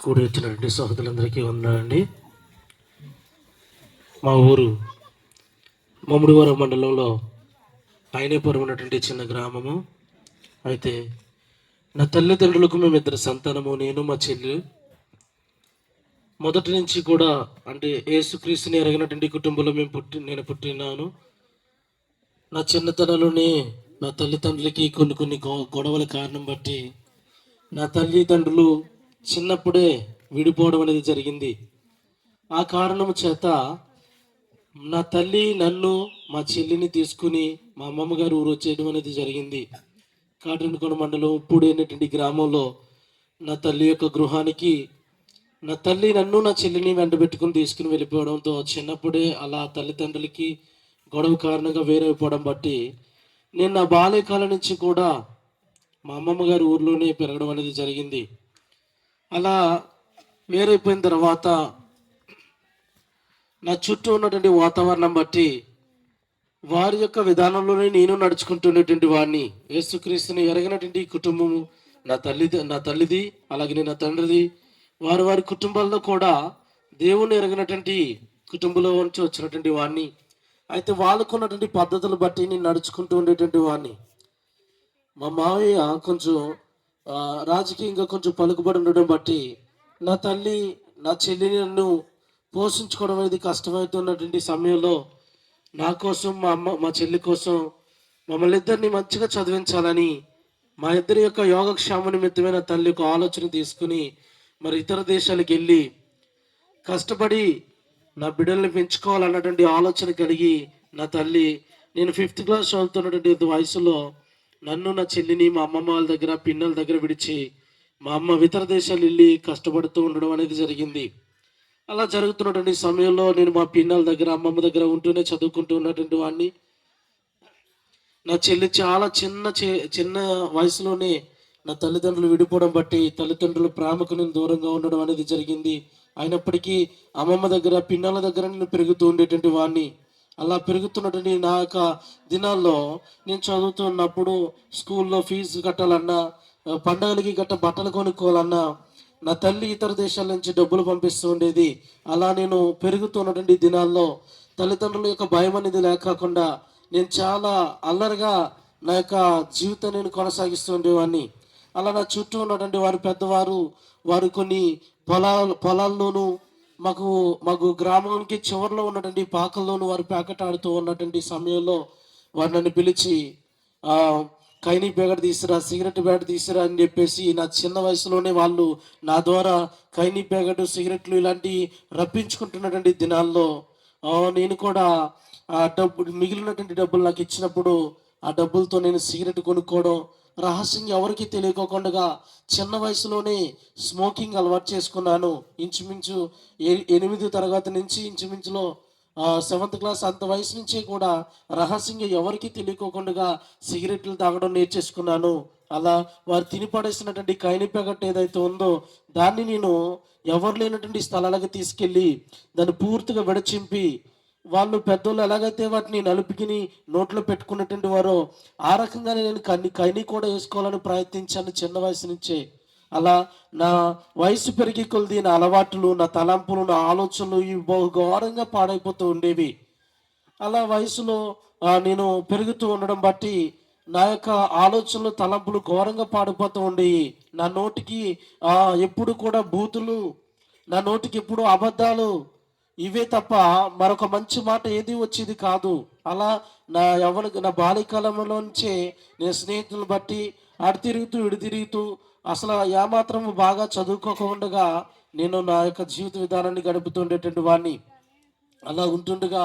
కూడి వచ్చినటువంటి సహోదరులందరికీ ఉన్నాయండి మా ఊరు మమ్మిడివరం మండలంలో పైనేపురం ఉన్నటువంటి చిన్న గ్రామము. అయితే నా తల్లిదండ్రులకు మేము ఇద్దరు సంతానము నేను మా చెల్లి. మొదటి నుంచి కూడా అంటే ఏసుక్రీస్తుని ఎరగినటువంటి కుటుంబంలో మేము పుట్టి నేను పుట్టినాను. నా చిన్నతనంలోనే నా తల్లిదండ్రులకి కొన్ని కొన్ని గొ- గొడవల కారణం బట్టి నా తల్లిదండ్రులు చిన్నప్పుడే విడిపోవడం అనేది జరిగింది. ఆ కారణం చేత నా తల్లి నన్ను మా చెల్లిని తీసుకుని మా అమ్మమ్మ గారు ఊరు వచ్చేయడం అనేది జరిగింది. కాటన్కొండ మండలం ఉప్పుడు అనేటువంటి గ్రామంలో నా తల్లి యొక్క గృహానికి నా తల్లి నన్ను నా చెల్లిని వెంటబెట్టుకుని తీసుకుని వెళ్ళిపోవడంతో చిన్నప్పుడే అలా తల్లిదండ్రులకి గొడవ కారణంగా వేరైపోవడం బట్టి నేను నా బాల్యకాలం నుంచి కూడా మా అమ్మమ్మ గారి ఊర్లోనే పెరగడం అనేది జరిగింది. అలా వేరైపోయిన తర్వాత నా చుట్టూ ఉన్నటువంటి వాతావరణం బట్టి వారి యొక్క విధానంలోనే నేను నడుచుకుంటున్నటువంటి వాడిని. యేసుక్రీస్తుని ఎరగినటువంటి కుటుంబము నా తల్లిది నా తల్లిది అలాగే నా తండ్రిది. వారి వారి కుటుంబాల్లో కూడా దేవుని ఎరగినటువంటి కుటుంబంలో నుంచి వచ్చినటువంటి వాడిని. అయితే వాళ్ళకు ఉన్నటువంటి పద్ధతులు బట్టి నేను నడుచుకుంటూ ఉండేటువంటి వాడిని. మా మావయ్య కొంచెం రాజకీయంగా కొంచెం పలుకుబడి ఉండడం బట్టి నా తల్లి నా చెల్లిని నన్ను పోషించుకోవడం అనేది కష్టమవుతున్నటువంటి సమయంలో నా కోసం మా అమ్మ మా చెల్లి కోసం మమ్మల్ని ఇద్దరిని మంచిగా చదివించాలని మా ఇద్దరి యొక్క యోగక్షేమ నిమిత్తమైన తల్లి ఒక ఆలోచన తీసుకుని మరి ఇతర దేశాలకు వెళ్ళి కష్టపడి నా బిడ్డల్ని పెంచుకోవాలన్నటువంటి ఆలోచన కలిగి నా తల్లి నేను ఫిఫ్త్ క్లాస్ చదువుతున్నటువంటి వయసులో నన్ను నా చెల్లిని మా అమ్మమ్మ వాళ్ళ దగ్గర పిన్నల దగ్గర విడిచి మా అమ్మ ఇతర దేశాలు వెళ్ళి కష్టపడుతూ ఉండడం అనేది జరిగింది. అలా జరుగుతున్నటువంటి సమయంలో నేను మా పిన్నల దగ్గర అమ్మమ్మ దగ్గర ఉంటూనే చదువుకుంటూ ఉన్నటువంటి వాడిని నా చెల్లి చాలా చిన్న చే- చిన్న వయసులోనే నా తల్లిదండ్రులు విడిపోవడం బట్టి తల్లిదండ్రులు ప్రేమకు నేను దూరంగా ఉండడం అనేది జరిగింది. అయినప్పటికీ అమ్మమ్మ దగ్గర పిన్నల దగ్గర నేను పెరుగుతూ ఉండేటువంటి వాడిని అలా పెరుగుతున్నటువంటి నా యొక్క దినాల్లో నేను చదువుతున్నప్పుడు స్కూల్లో ఫీజు కట్టాలన్నా పండగలకి గట్ట బట్టలు కొనుక్కోవాలన్నా నా తల్లి ఇతర దేశాల నుంచి డబ్బులు పంపిస్తూ ఉండేది. అలా నేను పెరుగుతున్నటువంటి దినాల్లో తల్లిదండ్రుల యొక్క భయం అనేది లేకుండా నేను చాలా అల్లరిగా నా యొక్క జీవితం నేను కొనసాగిస్తూ ఉండేవాడిని. అలా నా చుట్టూ ఉన్నటువంటి వారు పెద్దవారు వారు కొన్ని పొలాల పొలాల్లోనూ మాకు మాకు గ్రామానికి చివరిలో ఉన్నటువంటి పాకల్లోనూ వారు ప్యాకెట్ ఆడుతూ ఉన్నటువంటి సమయంలో వారు నన్ను పిలిచి కైని పేగడ తీసిరా సిగరెట్ పేగడ తీసిరా అని చెప్పేసి నా చిన్న వయసులోనే వాళ్ళు నా ద్వారా కైని పేగడు సిగరెట్లు ఇలాంటి రప్పించుకుంటున్నటువంటి దినాల్లో నేను కూడా ఆ డబ్బు మిగిలినటువంటి డబ్బులు నాకు ఇచ్చినప్పుడు ఆ డబ్బులతో నేను సిగరెట్ కొనుక్కోవడం రహస్యం ఎవరికి తెలియకోకుండా చిన్న వయసులోనే స్మోకింగ్ అలవాటు చేసుకున్నాను. ఇంచుమించు ఎ- ఎనిమిది తరగతి నుంచి ఇంచుమించులో సెవెంత్ క్లాస్ అంత వయసు నుంచే కూడా రహస్యంగా ఎవరికి తెలియకోకుండా సిగరెట్లు తాగడం నేర్చేసుకున్నాను. అలా వారు తిని పడేసినటువంటి కైని పెగట్ ఏదైతే ఉందో దాన్ని నేను ఎవరు లేనటువంటి స్థలాలకు తీసుకెళ్ళి దాన్ని పూర్తిగా విడచింపి వాళ్ళు పెద్దోళ్ళు ఎలాగైతే వాటిని నలుపుకిని నోట్లో పెట్టుకున్నటువంటి వారో ఆ రకంగానే నేను కన్ని కని కూడా వేసుకోవాలని ప్రయత్నించాను చిన్న వయసు నుంచే. అలా నా వయసు పెరిగి కొలిది నా అలవాట్లు నా తలంపులు నా ఆలోచనలు ఇవి బహు ఘోరంగా పాడైపోతూ ఉండేవి. అలా వయసులో నేను పెరుగుతూ ఉండడం బట్టి నా యొక్క ఆలోచనలు తలంపులు ఘోరంగా పాడిపోతూ ఉండేవి. నా నోటికి ఎప్పుడు కూడా బూతులు నా నోటికి ఎప్పుడు అబద్ధాలు ఇవే తప్ప మరొక మంచి మాట ఏది వచ్చేది కాదు. అలా నా ఎవరి నా బాల్యకాలంలోంచే నేను స్నేహితులను బట్టి అటు తిరుగుతూ ఇటు తిరుగుతూ అసలు ఏమాత్రం బాగా చదువుకోకుండా నేను నా యొక్క జీవిత విధానాన్ని గడుపుతుండేటువంటి వాడిని అలా ఉంటుండగా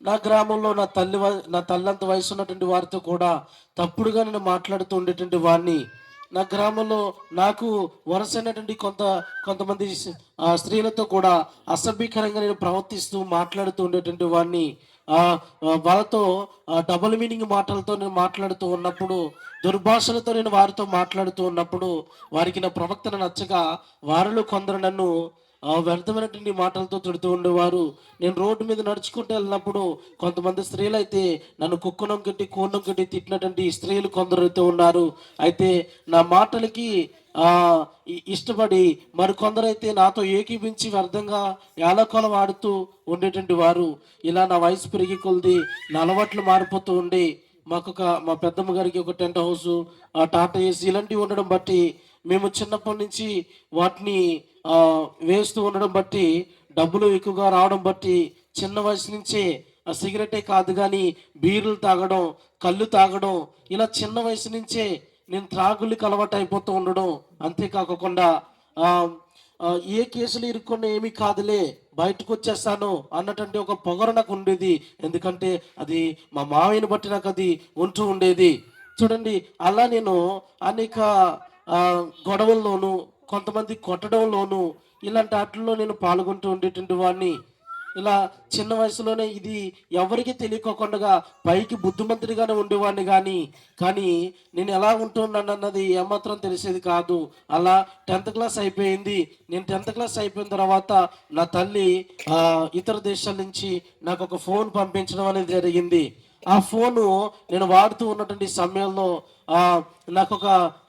నా గ్రామంలో నా తల్లి నా తల్లంత వయసు ఉన్నటువంటి వారితో కూడా తప్పుడుగా నేను మాట్లాడుతూ ఉండేటువంటి వాడిని నా గ్రామంలో నాకు వరుసైనటువంటి కొంత కొంతమంది స్త్రీలతో కూడా అసభ్యకరంగా నేను ప్రవర్తిస్తూ మాట్లాడుతూ ఉండేటువంటి వాడిని వాళ్ళతో డబుల్ మీనింగ్ మాటలతో నేను మాట్లాడుతూ ఉన్నప్పుడు దుర్భాషలతో నేను వారితో మాట్లాడుతూ ఉన్నప్పుడు వారికి నా ప్రవక్తన నచ్చగా వారిలో కొందరు నన్ను వ్యర్థమైనటువంటి మాటలతో తిడుతూ ఉండేవారు. నేను రోడ్డు మీద నడుచుకుంటూ వెళ్ళినప్పుడు కొంతమంది స్త్రీలు అయితే నన్ను కుక్కనం కట్టి కోణం కట్టి తిట్టినటువంటి స్త్రీలు కొందరు అయితే ఉన్నారు. అయితే నా మాటలకి ఇష్టపడి మరికొందరైతే నాతో ఏకీభించి వ్యర్థంగా ఏలకోలం ఆడుతూ ఉండేటువంటి వారు. ఇలా నా వయసు పెరిగి కొలిది నా అలవాట్లు మారిపోతూ ఉండి మాకు ఒక మా పెద్దమ్మ గారికి ఒక టెంట్ హౌస్ ఆ టాటా ఏసీ ఇలాంటివి ఉండడం బట్టి మేము చిన్నప్పటి నుంచి వాటిని వేస్తూ ఉండడం బట్టి డబ్బులు ఎక్కువగా రావడం బట్టి చిన్న వయసు నుంచే ఆ సిగరెటే కాదు కానీ బీర్లు తాగడం కళ్ళు తాగడం ఇలా చిన్న వయసు నుంచే నేను త్రాగుళ్ళకి అలవాటు అయిపోతూ ఉండడం అంతేకాకుండా ఏ కేసులు ఇరుక్కున్నా ఏమీ కాదులే బయటకు వచ్చేస్తాను అన్నటువంటి ఒక పొగరు నాకు ఉండేది. ఎందుకంటే అది మా మావయ్యని బట్టి నాకు అది ఉంటూ ఉండేది. చూడండి అలా నేను అనేక గొడవల్లోనూ కొంతమంది కొట్టడంలోనూ ఇలాంటి వాటిల్లో నేను పాల్గొంటూ ఉండేటువంటి వాడిని. ఇలా చిన్న వయసులోనే ఇది ఎవరికి తెలియకోకుండా పైకి బుద్ధిమంతుడిగానే ఉండేవాడిని కానీ కానీ నేను ఎలా ఉంటున్నాను అన్నది ఏమాత్రం తెలిసేది కాదు. అలా టెన్త్ క్లాస్ అయిపోయింది. నేను టెన్త్ క్లాస్ అయిపోయిన తర్వాత నా తల్లి ఇతర దేశాల నుంచి నాకు ఒక ఫోన్ పంపించడం అనేది జరిగింది. ఆ ఫోను నేను వాడుతూ ఉన్నటువంటి సమయంలో నాకు ఒక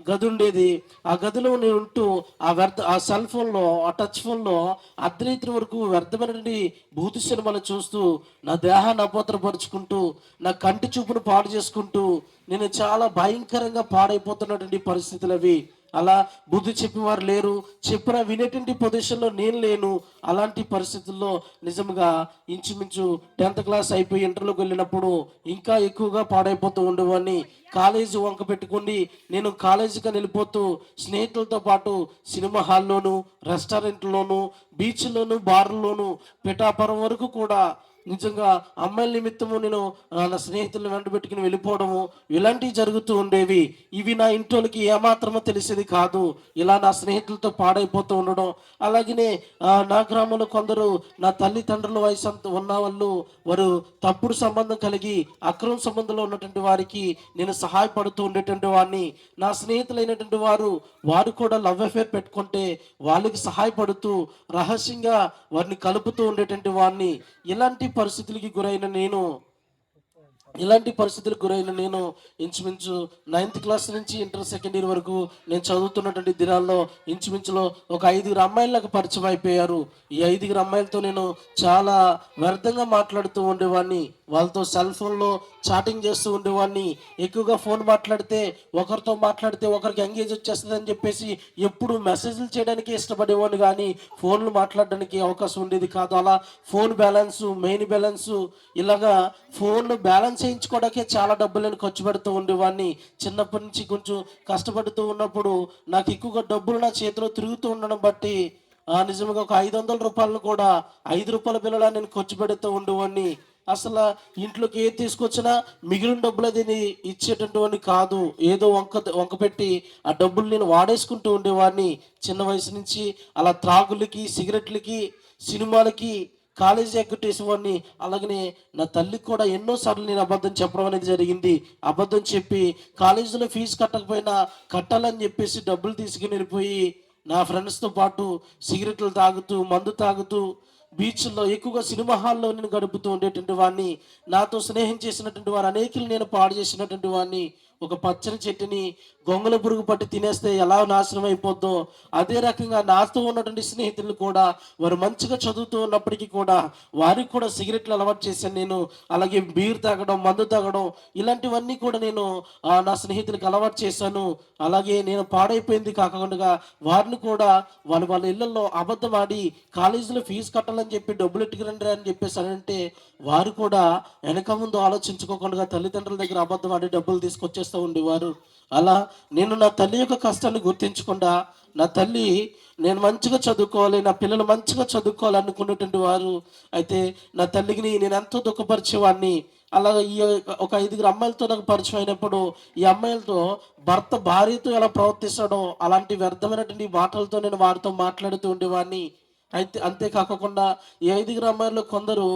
గది ఉండేది ఆ గదిలో నేను ఉంటూ ఆ వ్యర్థ ఆ సెల్ ఫోన్లో ఆ టచ్ ఫోన్లో అర్ధరాత్రి వరకు వ్యర్థమైనటువంటి భూతి సినిమాలు చూస్తూ నా దేహాన్ని అపోతరపరుచుకుంటూ నా కంటి చూపును పాడు చేసుకుంటూ నేను చాలా భయంకరంగా పాడైపోతున్నటువంటి పరిస్థితులు అవి అలా బుద్ధి చెప్పేవారు లేరు. చెప్పిన వినేటువంటి పొజిషన్లో నేను లేను. అలాంటి పరిస్థితుల్లో నిజంగా ఇంచుమించు టెన్త్ క్లాస్ అయిపోయి ఇంటర్లోకి వెళ్ళినప్పుడు ఇంకా ఎక్కువగా పాడైపోతూ ఉండేవాడిని. కాలేజీ వంక పెట్టుకుని నేను కాలేజీకి వెళ్ళిపోతూ స్నేహితులతో పాటు సినిమా హాల్లోను రెస్టారెంట్లోను బీచ్లోను బార్లోను పిఠాపురం వరకు కూడా నిజంగా అమ్మాయిల నిమిత్తము నేను నా స్నేహితులను వెంట పెట్టుకుని వెళ్ళిపోవడము ఇలాంటివి జరుగుతూ ఉండేవి. ఇవి నా ఇంట్లోకి ఏమాత్రమో తెలిసేది కాదు. ఇలా నా స్నేహితులతో పాడైపోతూ ఉండడం. అలాగనే నా గ్రామంలో కొందరు నా తల్లిదండ్రుల వయసు అంత ఉన్న వాళ్ళు వారు తప్పుడు సంబంధం కలిగి అక్రమ సంబంధంలో ఉన్నటువంటి వారికి నేను సహాయపడుతూ ఉండేటువంటి వాడిని. నా స్నేహితులైనటువంటి వారు వారు కూడా లవ్ అఫేర్ పెట్టుకుంటే వాళ్ళకి సహాయపడుతూ రహస్యంగా వారిని కలుపుతూ ఉండేటువంటి వాడిని. ఇలాంటి పరిస్థితులకి గురైన నేను ఇలాంటి పరిస్థితులకు గురైన నేను ఇంచుమించు నైన్త్ క్లాస్ నుంచి ఇంటర్ సెకండ్ ఇయర్ వరకు నేను చదువుతున్నటువంటి దినాల్లో ఇంచుమించులో ఒక ఐదుగురు అమ్మాయిలకు పరిచయం అయిపోయారు. ఈ ఐదుగురు అమ్మాయిలతో నేను చాలా వ్యర్థంగా మాట్లాడుతూ ఉండేవాడిని. వాళ్ళతో సెల్ ఫోన్లో చాటింగ్ చేస్తూ ఉండేవాడిని. ఎక్కువగా ఫోన్ మాట్లాడితే ఒకరితో మాట్లాడితే ఒకరికి ఎంగేజ్ వచ్చేస్తుంది అని చెప్పేసి ఎప్పుడు మెసేజ్లు చేయడానికి ఇష్టపడేవాడిని. కానీ ఫోన్లు మాట్లాడడానికి అవకాశం ఉండేది కాదు. అలా ఫోన్ బ్యాలెన్స్ మెయిన్ బ్యాలెన్స్ ఇలాగా ఫోన్లు బ్యాలెన్స్ చేయించుకోవడానికే చాలా డబ్బులు నేను ఖర్చు పెడుతూ ఉండేవాడిని. చిన్నప్పటి నుంచి కొంచెం కష్టపడుతూ ఉన్నప్పుడు నాకు ఎక్కువగా డబ్బులు నా చేతిలో తిరుగుతూ ఉండడం బట్టి ఆ నిజంగా ఒక ఐదు వందల రూపాయలను కూడా ఐదు రూపాయల బిల్లలా నేను ఖర్చు పెడుతూ ఉండేవాడిని. అసలు ఇంట్లోకి ఏది తీసుకొచ్చినా మిగిలిన డబ్బులు అది ఇచ్చేటటువంటి కాదు. ఏదో వంక వంక పెట్టి ఆ డబ్బులు నేను వాడేసుకుంటూ ఉండేవాడిని చిన్న వయసు నుంచి. అలా త్రాగులకి సిగరెట్లకి సినిమాలకి కాలేజీ ఎగ్గొట్టేసేవాడిని. అలాగనే నా తల్లికి కూడా ఎన్నోసార్లు నేను అబద్ధం చెప్పడం అనేది జరిగింది. అబద్ధం చెప్పి కాలేజీలో ఫీజు కట్టకపోయినా కట్టాలని చెప్పేసి డబ్బులు తీసుకుని వెళ్ళిపోయి నా ఫ్రెండ్స్తో పాటు సిగరెట్లు తాగుతూ మందు తాగుతూ బీచ్లో ఎక్కువగా సినిమా హాల్లో నేను గడుపుతూ ఉండేటువంటి వాడిని నాతో స్నేహం చేసినటువంటి వారు అనేకులు నేను పాడు చేసినటువంటి వాడిని ఒక పచ్చని చెట్టుని గొంగల పురుగు పట్టి తినేస్తే ఎలా నాశనం అయిపోద్దో అదే రకంగా నాతో ఉన్నటువంటి స్నేహితులు కూడా వారు మంచిగా చదువుతూ ఉన్నప్పటికీ కూడా వారికి కూడా సిగరెట్లు అలవాటు చేశాను నేను. అలాగే బీర్ తాగడం మందు తాగడం ఇలాంటివన్నీ కూడా నేను నా స్నేహితులకు అలవాటు చేశాను. అలాగే నేను పాడైపోయింది కాకుండా వారిని కూడా వాళ్ళ వాళ్ళ ఇళ్ళలో అబద్ధం ఆడి కాలేజీలో ఫీజు కట్టాలని చెప్పి డబ్బులు ఎట్టుకురండి అని చెప్పేసి అంటే వారు కూడా వెనక ముందు ఆలోచించుకోకుండా తల్లిదండ్రుల దగ్గర అబద్ధం ఆడి డబ్బులు తీసుకొచ్చేస్తూ ఉండేవారు. అలా నేను నా తల్లి యొక్క కష్టాన్ని గుర్తించకుండా నా తల్లి నేను మంచిగా చదువుకోవాలి నా పిల్లలు మంచిగా చదువుకోవాలి అనుకున్నటువంటి వారు అయితే నా తల్లికి నేను ఎంతో దుఃఖపరిచేవాడిని. అలాగా ఈ ఒక ఐదుగురు అమ్మాయిలతో నాకు పరిచయం అయినప్పుడు ఈ అమ్మాయిలతో భర్త భార్యతో ఎలా ప్రవర్తిస్తాడో అలాంటి వ్యర్థమైనటువంటి మాటలతో నేను వారితో మాట్లాడుతూ ఉండేవాడిని. అయితే అంతేకాకుండా ఈ ఐదుగురు అమ్మాయిలు కొందరు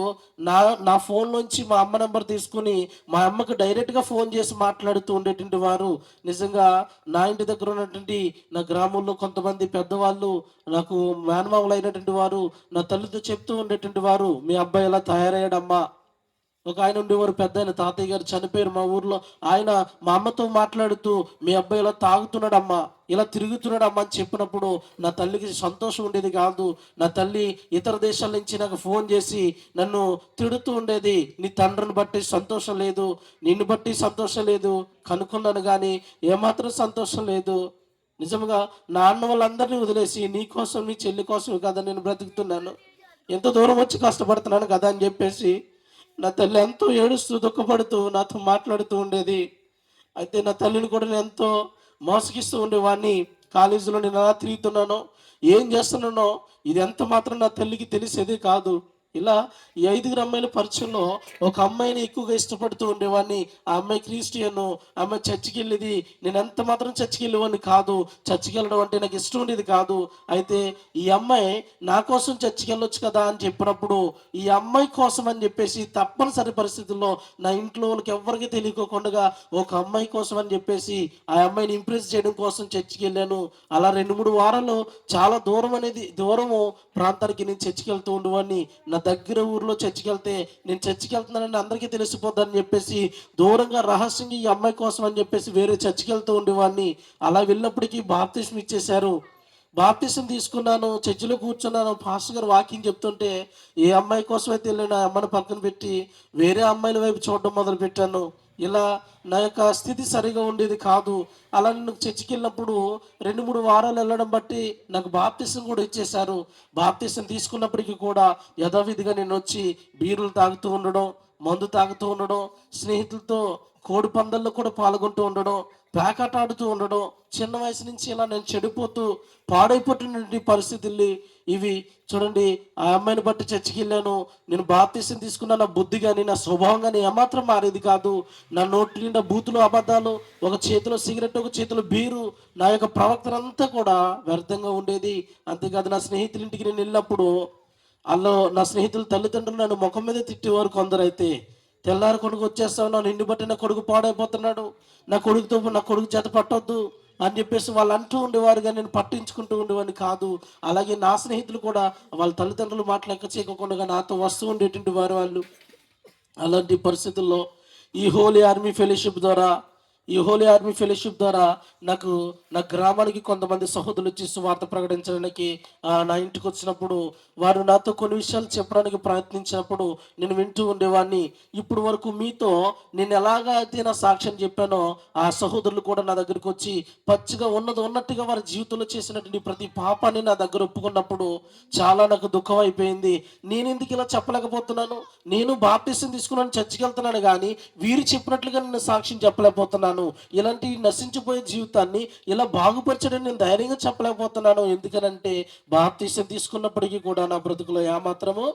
నా నా ఫోన్ నుంచి మా అమ్మ నెంబర్ తీసుకుని మా అమ్మకు డైరెక్ట్గా ఫోన్ చేసి మాట్లాడుతూ ఉండేటువంటి వారు. నిజంగా నా ఇంటి దగ్గర ఉన్నటువంటి నా గ్రామంలో కొంతమంది పెద్దవాళ్ళు నాకు మేనమామలు అయినటువంటి వారు నా తల్లితో చెప్తూ ఉండేటువంటి వారు మీ అబ్బాయి ఎలా తయారయ్యాడమ్మా? ఒక ఆయన ఉండేవారు పెద్ద ఆయన. తాతయ్య గారు చనిపోయారు మా ఊర్లో. ఆయన మా అమ్మతో మాట్లాడుతూ మీ అబ్బాయి ఇలా తాగుతున్నాడమ్మా ఇలా తిరుగుతున్నాడమ్మా అని చెప్పినప్పుడు నా తల్లికి సంతోషం ఉండేది కాదు. నా తల్లి ఇతర దేశాల నుంచి నాకు ఫోన్ చేసి నన్ను తిడుతూ ఉండేది. నీ తండ్రిని బట్టి సంతోషం లేదు. నిన్ను బట్టి సంతోషం లేదు. కనుక్కున్నాను కానీ ఏమాత్రం సంతోషం లేదు. నిజంగా నా అన్న వాళ్ళందరినీ వదిలేసి నీ కోసం నీ చెల్లి కోసం కదా నేను బ్రతుకుతున్నాను. ఎంత దూరం వచ్చి కష్టపడుతున్నాను కదా అని చెప్పేసి నా తల్లి ఎంతో ఏడుస్తూ దుఃఖపడుతూ నాతో మాట్లాడుతూ ఉండేది. అయితే నా తల్లిని కూడా నేను ఎంతో మోసగిస్తూ ఉండేవాడిని. కాలేజీలో నేను ఎలా తిరుగుతున్నానో ఏం చేస్తున్నానో ఇది ఎంత మాత్రం నా తల్లికి తెలిసేది కాదు. ఇలా ఈ ఐదుగురు అమ్మాయిల పరిచయంలో ఒక అమ్మాయిని ఎక్కువగా ఇష్టపడుతూ ఉండేవాడిని. ఆ అమ్మాయి క్రిస్టియన్ అమ్మాయి చర్చికి వెళ్ళేది. నేను ఎంత మాత్రం చర్చికి వెళ్ళేవాడిని కాదు. చర్చికి వెళ్ళడం అంటే నాకు ఇష్టం ఉండేది కాదు. అయితే ఈ అమ్మాయి నా కోసం చర్చికి వెళ్ళొచ్చు కదా అని చెప్పినప్పుడు ఈ అమ్మాయి కోసం అని చెప్పేసి తప్పనిసరి పరిస్థితుల్లో నా ఇంట్లో వాళ్ళకి ఎవరికి తెలియకోకుండా ఒక అమ్మాయి కోసం అని చెప్పేసి ఆ అమ్మాయిని ఇంప్రెస్ చేయడం కోసం చర్చికి వెళ్ళాను. అలా రెండు మూడు వారాలు చాలా దూరం అనేది దూరము ప్రాంతానికి నేను చర్చికి వెళ్తూ ఉండేవాడిని. నా దగ్గర ఊర్లో చర్చికి వెళ్తే నేను చర్చికి వెళ్తున్నానని అందరికీ తెలిసిపోద్దని చెప్పేసి దూరంగా రహస్యంగా ఈ అమ్మాయి కోసం అని చెప్పేసి వేరే చర్చికి వెళ్తూ ఉండేవాడిని. అలా వెళ్ళినప్పటికీ బాప్తిస్మ్ ఇచ్చేశారు. బాప్తిసం తీసుకున్నాను చర్చిలో కూర్చున్నాను పాస్టర్ గారు వాకింగ్ చెప్తుంటే ఏ అమ్మాయి కోసం అయితే వెళ్ళాను ఆ అమ్మాయిని పక్కన పెట్టి వేరే అమ్మాయిల వైపు చూడడం మొదలు పెట్టాను ఇలా నా యొక్క స్థితి సరిగా ఉండేది కాదు. అలా నేను చర్చికి వెళ్ళినప్పుడు రెండు మూడు వారాలు వెళ్ళడం బట్టి నాకు బాప్తిసం కూడా ఇచ్చేశారు. బాప్తిసం తీసుకున్నప్పటికీ కూడా యథావిధిగా నేను వచ్చి బీరులు తాగుతూ ఉండడం మందు తాగుతూ ఉండడం స్నేహితులతో కోడి పందల్లో కూడా పాల్గొంటూ ఉండడం పేకాట ఆడుతూ ఉండడం చిన్న వయసు నుంచి ఇలా నేను చెడిపోతూ పాడైపోతున్న పరిస్థితుల్ని ఇవి చూడండి ఆ అమ్మాయిని బట్టి చర్చికి వెళ్ళాను. నేను బాప్తీసం తీసుకున్న నా బుద్ధి కానీ నా స్వభావం కానీ ఏమాత్రం మారేది కాదు. నా నోటి నిండా బూతులు అబద్ధాలు ఒక చేతిలో సిగరెట్ ఒక చేతిలో బీరు నా యొక్క ప్రవక్తన అంతా కూడా వ్యర్థంగా ఉండేది. అంతేకాదు నా స్నేహితులింటికి నేను వెళ్ళినప్పుడు అల్లో నా స్నేహితుల తల్లిదండ్రులు నన్ను ముఖం మీద తిట్టేవారు కొందరైతే. తెల్లారి కొడుకు వచ్చేస్తావు నా నిన్ను బట్టి నా కొడుకు పాడైపోతున్నాడు. నా కొడుకుతో నా కొడుకు చేత పట్టొద్దు. అని చెప్పేసి వాళ్ళు అంటూ ఉండేవారు కానీ నేను పట్టించుకుంటూ ఉండేవాడిని కాదు. అలాగే నా స్నేహితులు కూడా వాళ్ళ తల్లిదండ్రులు మాట్లాడక చేయకుండా నాతో వస్తూ ఉండేటువంటి వారు వాళ్ళు. అలాంటి పరిస్థితుల్లో ఈ హోలీ ఆర్మీ ఫెలోషిప్ ద్వారా ఈ హోలీ ఆర్మీ ఫెలోషిప్ ద్వారా నాకు నా గ్రామానికి కొంతమంది సహోదరులు వచ్చి సువార్త ప్రకటించడానికి నా ఇంటికి వచ్చినప్పుడు వారు నాతో కొన్ని విషయాలు చెప్పడానికి ప్రయత్నించినప్పుడు నేను వింటూ ఉండేవాడిని. ఇప్పుడు వరకు మీతో నేను ఎలాగా అయితే నా సాక్ష్యం చెప్పానో ఆ సహోదరులు కూడా నా దగ్గరికి వచ్చి పచ్చిగా ఉన్నది ఉన్నట్టుగా వారి జీవితంలో చేసినటువంటి ప్రతి పాపాన్ని నా దగ్గర ఒప్పుకున్నప్పుడు చాలా నాకు దుఃఖం అయిపోయింది. నేను ఎందుకు ఇలా చెప్పలేకపోతున్నాను? నేను బాప్టిసం తీసుకున్నాను చర్చికి వెళ్తున్నాను కానీ వీరు చెప్పినట్లుగా నేను సాక్ష్యం చెప్పలేకపోతున్నాను. ఇలాంటి నశించిపోయే జీవితాన్ని ఇలా బాగుపరచడం నేను ధైర్యంగా చెప్పలేకపోతున్నాను. ఎందుకనంటే భారతదేశం తీసుకున్నప్పటికీ కూడా నా బ్రతుకులో ఏమాత్రము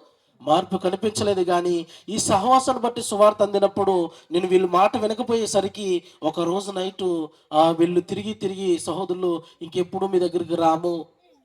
మార్పు కనిపించలేదు. కానీ ఈ సహవాసాన్ని బట్టి సువార్త అందినప్పుడు నేను వీళ్ళు మాట వినకపోయేసరికి ఒక రోజు నైటు వీళ్ళు తిరిగి తిరిగి సహోదరులు ఇంకెప్పుడు మీ దగ్గరికి రాము.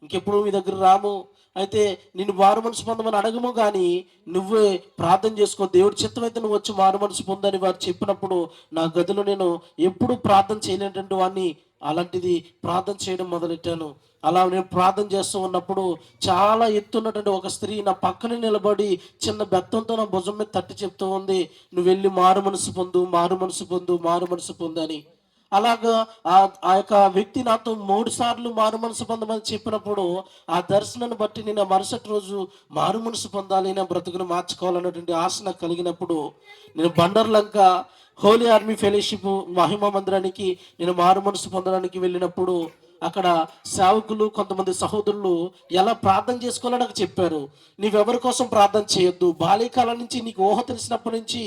ఇంకెప్పుడు మీ దగ్గర రాము? అయితే నిన్ను మారు మనసు పొందమని అడగము కానీ నువ్వే ప్రార్థన చేసుకో. దేవుడి చిత్తం అయితే నువ్వు వచ్చి మారు మనసు పొందని వారు చెప్పినప్పుడు నా గదిలో నేను ఎప్పుడు ప్రార్థన చేయలేనటువంటి వాడిని అలాంటిది ప్రార్థన చేయడం మొదలెట్టాను. అలా నేను ప్రార్థన చేస్తూ ఉన్నప్పుడు చాలా ఎత్తున్నటువంటి ఒక స్త్రీ నా పక్కన నిలబడి చిన్న బెత్తంతో నా భుజం మీద తట్టి చెప్తూ ఉంది నువ్వు వెళ్ళి మారు మనసు పొందు మారు మనసు పొందు మారు మనసు పొందని అలాగా ఆ ఆ యొక్క వ్యక్తి నాతో మూడు సార్లు మారు మనసు పొందమని చెప్పినప్పుడు ఆ దర్శనాన్ని బట్టి నేను మరుసటి రోజు మారు మనసు పొందాలి నా బ్రతుకును మార్చుకోవాలన్నటువంటి ఆశ నాకు కలిగినప్పుడు నేను Bandarlanka Holy Army Fellowship Mahima మందిరానికి నేను మారు మనసు పొందడానికి వెళ్ళినప్పుడు అక్కడ సేవకులు కొంతమంది సహోదరులు ఎలా ప్రార్థన చేసుకోవాలో నాకు చెప్పారు. నీవెవరి కోసం ప్రార్థన చేయొద్దు? బాల్యకాలం నుంచి నీకు ఊహ తెలిసినప్పటి నుంచి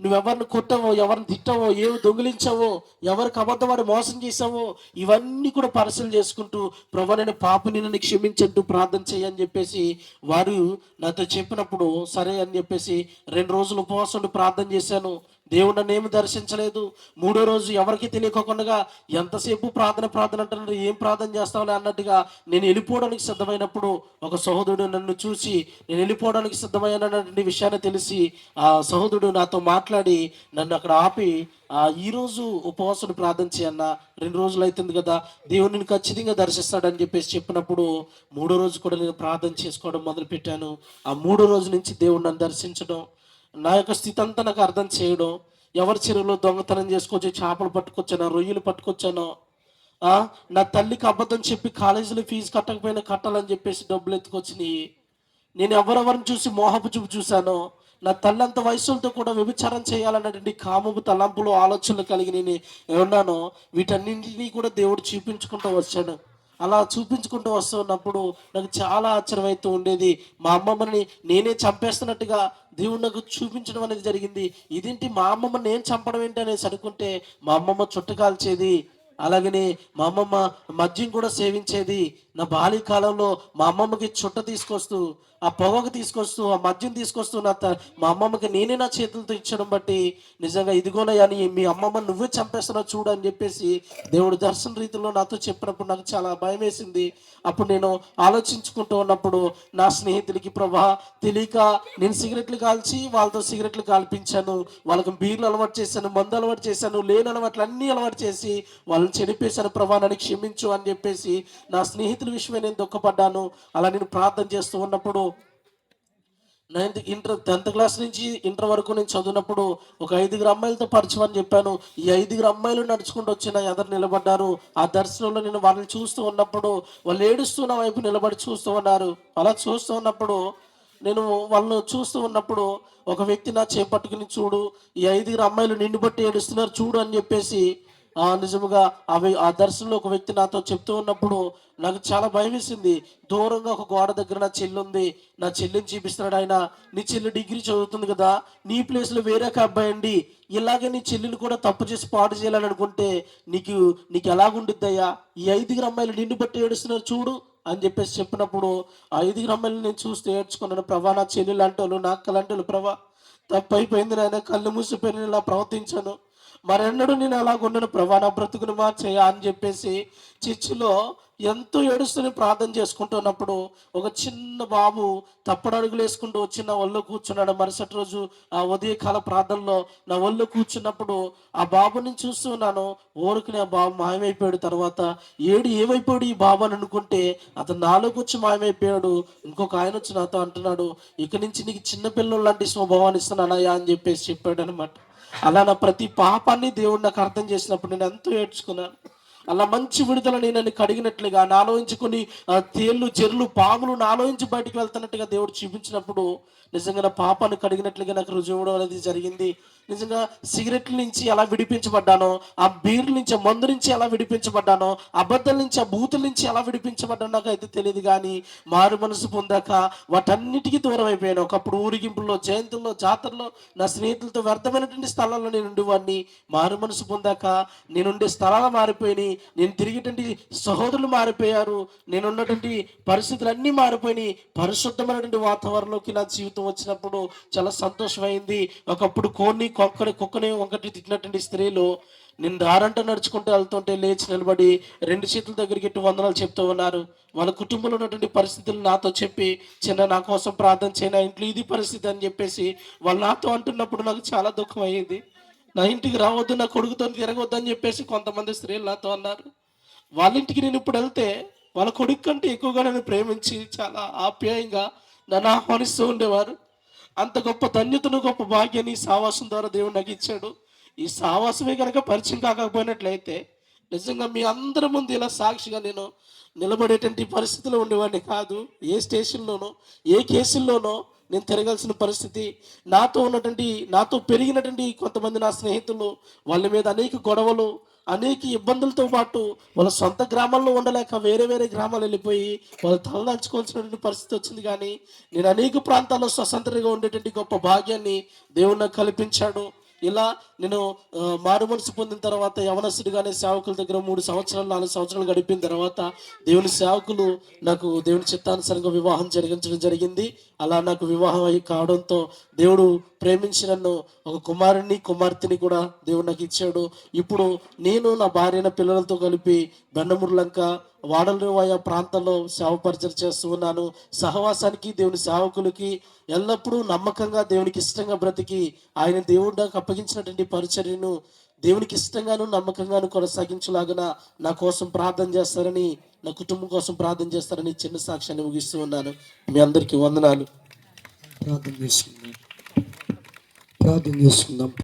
నువ్వెవరిని కొట్టవో ఎవరిని తిట్టవో ఏవి దొంగిలించవో ఎవరికి అబద్ధవాడు మోసం చేసావో ఇవన్నీ కూడా పరిశీలన చేసుకుంటూ ప్రభు నేను పాపని నన్ను క్షమించట్టు ప్రార్థన చేయని చెప్పేసి వారు నాతో చెప్పినప్పుడు సరే అని చెప్పేసి రెండు రోజులు ఉపవాసం ప్రార్థన చేశాను. దేవుడు నన్ను ఏమి దర్శించలేదు. మూడో రోజు ఎవరికి తెలియకోకుండా ఎంతసేపు ప్రార్థన ప్రార్థన అంటున్నారు ఏం ప్రార్థన చేస్తావులే అన్నట్టుగా నేను వెళ్ళిపోవడానికి సిద్ధమైనప్పుడు ఒక సహోదరుడు నన్ను చూసి నేను వెళ్ళిపోవడానికి సిద్ధమైనటువంటి విషయాన్ని తెలిసి ఆ సహోదరుడు నాతో మాట్లాడి నన్ను అక్కడ ఆపి ఆ ఈరోజు ఉపవాసం ప్రార్థన చేయన్న రెండు రోజులు అవుతుంది కదా దేవుడు నేను ఖచ్చితంగా దర్శిస్తాడని చెప్పేసి చెప్పినప్పుడు మూడో రోజు కూడా నేను ప్రార్థన చేసుకోవడం మొదలుపెట్టాను. ఆ మూడో రోజు నుంచి దేవుడు నన్ను దర్శించడం నా యొక్క స్థితి అంతా నాకు అర్థం చేయడం ఎవరి చెరువులో దొంగతనం చేసుకొచ్చి చేపలు పట్టుకొచ్చానో రొయ్యలు పట్టుకొచ్చానో నా తల్లికి అబద్ధం చెప్పి కాలేజీలో ఫీజు కట్టకపోయినా కట్టాలని చెప్పేసి డబ్బులు ఎత్తుకొచ్చినాయి నేను ఎవరెవరిని చూసి మోహపు చూపు చూశానో నా తల్లంత వయసులతో కూడా వ్యభిచారం చేయాలన్నటువంటి కామపు తలంపులు ఆలోచనలు కలిగి నేను ఉన్నానో వీటన్నింటినీ కూడా దేవుడు చూపించుకుంటూ వచ్చాడు. అలా చూపించుకుంటూ వస్తున్నప్పుడు నాకు చాలా ఆశ్చర్యమవుతూ ఉండేది. మా అమ్మమ్మని నేనే చంపేస్తున్నట్టుగా దేవుడు నాకు చూపించడం అనేది జరిగింది. ఇదేంటి మా అమ్మమ్మ నేను చంపడం ఏంటి అనేసి అనుకుంటే మా అమ్మమ్మ చుట్టు కాల్చేది అలాగనే మా అమ్మమ్మ మద్యం కూడా సేవించేది. నా బాల్య కాలంలో మా అమ్మమ్మకి చుట్ట తీసుకొస్తూ ఆ పొగకు తీసుకొస్తూ ఆ మద్యం తీసుకొస్తూ నా మా అమ్మమ్మకి నేనే నా చేతులతో ఇచ్చడం బట్టి నిజంగా ఇదిగోనయ్యా నీ మీ అమ్మమ్మ నువ్వే చంపేస్తున్నావు చూడు అని చెప్పేసి దేవుడు దర్శన రీతిలో నాతో చెప్పినప్పుడు నాకు చాలా భయం వేసింది. అప్పుడు నేను ఆలోచించుకుంటూ ఉన్నప్పుడు నా స్నేహితుడికి ప్రభా తెలియక నేను సిగరెట్లు కాల్చి వాళ్ళతో సిగరెట్లు కాల్పించాను. వాళ్ళకి బీర్లు అలవాటు చేశాను మందు అలవాటు చేశాను లేని అలవాట్లు అన్నీ అలవాటు చేసి వాళ్ళని చెడిపేశాను ప్రభా నన్ను క్షమించు అని చెప్పేసి నా స్నేహితులు విషయమే నేను దుఃఖపడ్డాను. అలా నేను ప్రార్థన చేస్తూ ఉన్నప్పుడు నైన్త్ ఇంటర్ టెన్త్ క్లాస్ నుంచి ఇంటర్ వరకు నేను చదివినప్పుడు ఒక ఐదుగురు అమ్మాయిలతో పరిచయం అని చెప్పాను. ఈ ఐదుగురు అమ్మాయిలు నడుచుకుంటూ వచ్చి నా ఎదురు నిలబడ్డారు. ఆ దర్శనంలో నేను వాళ్ళని చూస్తూ ఉన్నప్పుడు వాళ్ళు ఏడుస్తూ నా వైపు నిలబడి చూస్తూ ఉన్నారు. అలా చూస్తూ ఉన్నప్పుడు నేను వాళ్ళను చూస్తూ ఉన్నప్పుడు ఒక వ్యక్తి నా చేపట్టుకుని చూడు ఈ ఐదుగురు అమ్మాయిలు నిన్ను బట్టి ఏడుస్తున్నారు చూడు అని చెప్పేసి నిజముగా అవి ఆ దర్శనంలో ఒక వ్యక్తి నాతో చెప్తూ ఉన్నప్పుడు నాకు చాలా భయం వేసింది. దూరంగా ఒక గోడ దగ్గర నా చెల్లి ఉంది నా చెల్లిని చూపిస్తున్నాడు ఆయన. నీ చెల్లి డిగ్రీ చదువుతుంది కదా. నీ ప్లేస్లో వేరే ఒక అబ్బాయి అండి. ఇలాగే నీ చెల్లిని కూడా తప్పు చేసి పాటు చేయాలని అనుకుంటే నీకు నీకు ఎలాగుండిద్దయ్యా? ఈ ఐదుగురు అమ్మాయిలు నిన్ను బట్టి ఏడుస్తున్నారు చూడు అని చెప్పేసి చెప్పినప్పుడు ఆ ఐదుగురు అమ్మాయిలు నేను చూస్తే ఏడ్చుకున్నాను. ప్రభా నా చెల్లి లాంటి వాళ్ళు నా లాంటి వాళ్ళు ప్రభా తప్పైపోయింది నాయన. కళ్ళు మూసిపోయిన ఇలా ప్రవర్తించాను. మరెన్నడూ నేను అలాగుండను ప్రభా నా బ్రతుకును మార్చేయా అని చెప్పేసి చర్చిలో ఎంతో ఏడుస్తూనే ప్రార్థన చేసుకుంటున్నప్పుడు ఒక చిన్న బాబు తప్పుడు అడుగులు వేసుకుంటూ చిన్న నా ఒళ్ళో కూర్చున్నాడు. మరుసటి రోజు ఆ ఉదయకాల ప్రార్థనలో నా ఒళ్ళో కూర్చున్నప్పుడు ఆ బాబుని చూస్తున్నాను ఊరికి ఆ బాబు మాయమైపోయాడు. తర్వాత ఏడు ఏమైపోయాడు ఈ బాబు అని అనుకుంటే అతను నాలోకి వచ్చి మాయమైపోయాడు. ఇంకొక ఆయన వచ్చి నాతో అంటున్నాడు ఇక నుంచి నీకు చిన్న పిల్లలు లాంటి స్వభావాన్ని ఇస్తున్నానయ్యా అని చెప్పేసి చెప్పాడు అనమాట అలా నా ప్రతి పాపాన్ని దేవుడు నాకు అర్థం చేసినప్పుడు నేను ఎంతో ఏడ్చుకున్నాను. అలా మంచి విడుదల నేను కడిగినట్లుగా నాలోంచి కొన్ని తేళ్ళు జర్లు పాములు నాలోంచి బయటికి వెళ్తున్నట్టుగా దేవుడు చూపించినప్పుడు నిజంగా నా పాపాన్ని కడిగినట్లుగా నాకు రుజువడం అనేది జరిగింది. నిజంగా సిగరెట్ల నుంచి ఎలా విడిపించబడ్డానో ఆ బీర్ల నుంచి మందు నుంచి ఎలా విడిపించబడ్డానో అబద్ధాల నుంచి ఆ బూతుల నుంచి ఎలా విడిపించబడ్డానో నాకు అయితే తెలియదు కానీ మారు మనసు పొందాక వాటన్నిటికీ దూరం అయిపోయాను. ఒకప్పుడు ఊరిగింపుల్లో జయంతుల్లో జాతరలో నా స్నేహితులతో వ్యర్థమైనటువంటి స్థలాల్లో నేను ఉండేవాడిని. మారు మనసు పొందాక నేనుండే స్థలాలు మారిపోయినాయి. నేను తిరిగేటువంటి సహోదరులు మారిపోయారు నేను ఉన్నటువంటి పరిస్థితులు అన్నీ మారిపోయినాయి. పరిశుద్ధమైనటువంటి వాతావరణంలోకి నా జీవితం వచ్చినప్పుడు చాలా సంతోషమైంది. ఒకప్పుడు కోన్ని కుక్కని కుక్కని ఒకటి తిట్టినటువంటి స్త్రీలు నేను దారంట నడుచుకుంటూ వెళ్తుంటే లేచి నిలబడి రెండు చేతుల దగ్గరికి ఇటు వందనాలు చెప్తూ ఉన్నారు. వాళ్ళ కుటుంబంలో ఉన్నటువంటి పరిస్థితులు నాతో చెప్పి చిన్న నా కోసం ప్రార్థన చేయన ఇంట్లో ఇది పరిస్థితి అని చెప్పేసి వాళ్ళు నాతో అంటున్నప్పుడు నాకు చాలా దుఃఖం అయ్యింది. నా ఇంటికి రావద్దు నా కొడుకుతో తిరగొద్దు అని చెప్పేసి కొంతమంది స్త్రీలు నాతో అన్నారు. వాళ్ళ ఇంటికి నేను ఇప్పుడు వెళ్తే వాళ్ళ కొడుకు కంటే ఎక్కువగా నన్ను ప్రేమించి చాలా ఆప్యాయంగా నన్ను ఆహ్వానిస్తూ ఉండేవారు. అంత గొప్ప ధన్యతను గొప్ప భాగ్యాన్ని ఈ సావాసం ద్వారా దేవుడు నాకు ఇచ్చాడు. ఈ సావాసమే కనుక పరిచయం కాకపోయినట్లయితే నిజంగా మీ అందరి ముందు ఇలా సాక్షిగా నేను నిలబడేటువంటి పరిస్థితిలో ఉండేవాడిని కాదు. ఏ స్టేషన్లోనో ఏ కేసుల్లోనో నేను తిరగాల్సిన పరిస్థితి నాతో ఉన్నటువంటి నాతో పెరిగినటువంటి కొంతమంది నా స్నేహితులు వాళ్ళ మీద అనేక గొడవలు అనేక ఇబ్బందులతో పాటు వాళ్ళ సొంత గ్రామాల్లో ఉండలేక వేరే వేరే గ్రామాలు వెళ్ళిపోయి వాళ్ళు తలదాల్చుకోవాల్సినటువంటి పరిస్థితి వచ్చింది. కానీ నేను అనేక ప్రాంతాల్లో స్వతంత్రంగా ఉండేటువంటి గొప్ప భాగ్యాన్ని దేవుడు నాకు కల్పించాడు. ఇలా నేను మారు మనసు పొందిన తర్వాత యవనస్తుడిగానే సేవకుల దగ్గర మూడు సంవత్సరాలు నాలుగు సంవత్సరాలు గడిపిన తర్వాత దేవుని సేవకులు నాకు దేవుని చిత్తానుసారంగా వివాహం జరిగించడం జరిగింది. అలా నాకు వివాహం అయి కావడంతో దేవుడు ప్రేమించి నన్ను ఒక కుమారుని కుమార్తెని కూడా దేవుడు నాకు ఇచ్చాడు. ఇప్పుడు నేను నా భార్యన పిల్లలతో కలిపి బెండముర్లంక లంక ఆయా ప్రాంతాల్లో సేవ చేస్తూ ఉన్నాను. సహవాసానికి దేవుని సేవకులకి ఎల్లప్పుడూ నమ్మకంగా దేవునికి ఇష్టంగా బ్రతికి ఆయన దేవుడికి నాకు అప్పగించినటువంటి పరిచర్యను దేవునికి ఇష్టంగాను నమ్మకంగాను కొనసాగించలాగన నా కోసం ప్రార్థన చేస్తారని నా కుటుంబం కోసం ప్రార్థన చేస్తారని చిన్న సాక్ష్యాన్ని ముగిస్తూ ఉన్నాను. మీ అందరికీ వందనాలు. ప్రార్థన చేసుకుందాం. ప్రార్థన చేసుకుందాం.